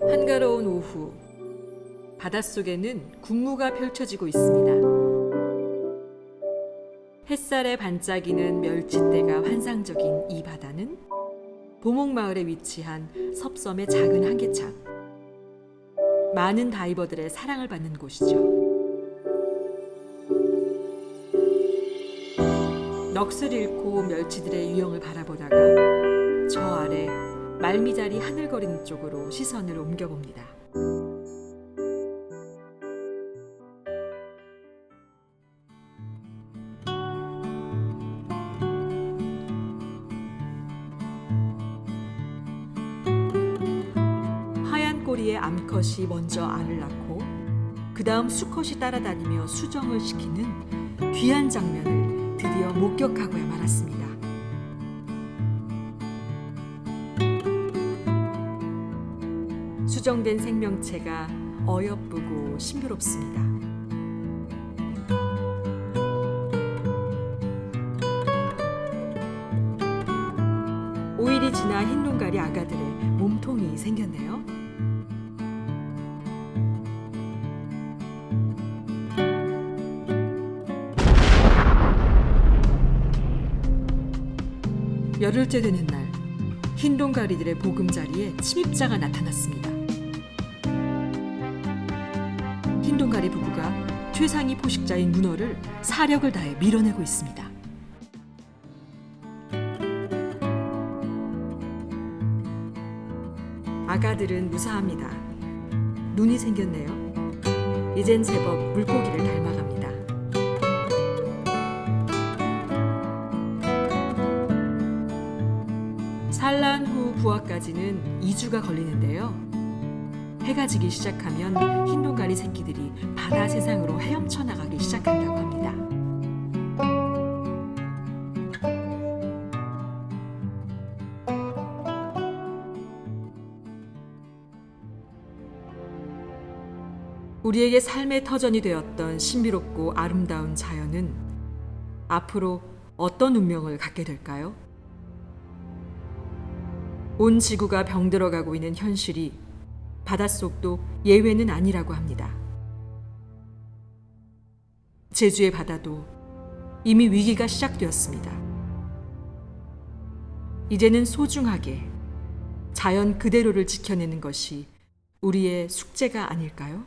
한가로운 오후 바닷속에는 군무가 펼쳐지고 있습니다. 햇살에 반짝이는 멸치대가 환상적인 이 바다는 보목마을에 위치한 섭섬의 작은 한계창. 많은 다이버들의 사랑을 받는 곳이죠. 넋을 잃고 멸치들의 유형을 바라보다가 말미잘이 하늘거리는 쪽으로 시선을 옮겨봅니다. 하얀 꼬리의 암컷이 먼저 알을 낳고 그 다음 수컷이 따라다니며 수정을 시키는 귀한 장면을 드디어 목격하고야 말 수정된 생명체가 어여쁘고 신비롭습니다. 오일이 지나 흰 눈가리 아가들의 몸통이 생겼네요. 열흘째 되는 날, 흰 동가리들의 보금자리에 침입자가 나타났습니다. 흰 동가리 부부가 최상위 포식자인 문어를 사력을 다해 밀어내고 있습니다. 아가들은 무사합니다. 눈이 생겼네요. 이젠 제법 물고기를 닮아갑니다. 산란 후 부화까지는 2주가 걸리는데요. 해가 지기 시작하면 흰 동가리 새끼들이 바다 세상으로 헤엄쳐 나가기 시작한다고 합니다. 우리에게 삶의 터전이 되었던 신비롭고 아름다운 자연은 앞으로 어떤 운명을 갖게 될까요? 온 지구가 병들어가고 있는 현실이 바닷속도 예외는 아니라고 합니다. 제주의 바다도 이미 위기가 시작되었습니다. 이제는 소중하게 자연 그대로를 지켜내는 것이 우리의 숙제가 아닐까요?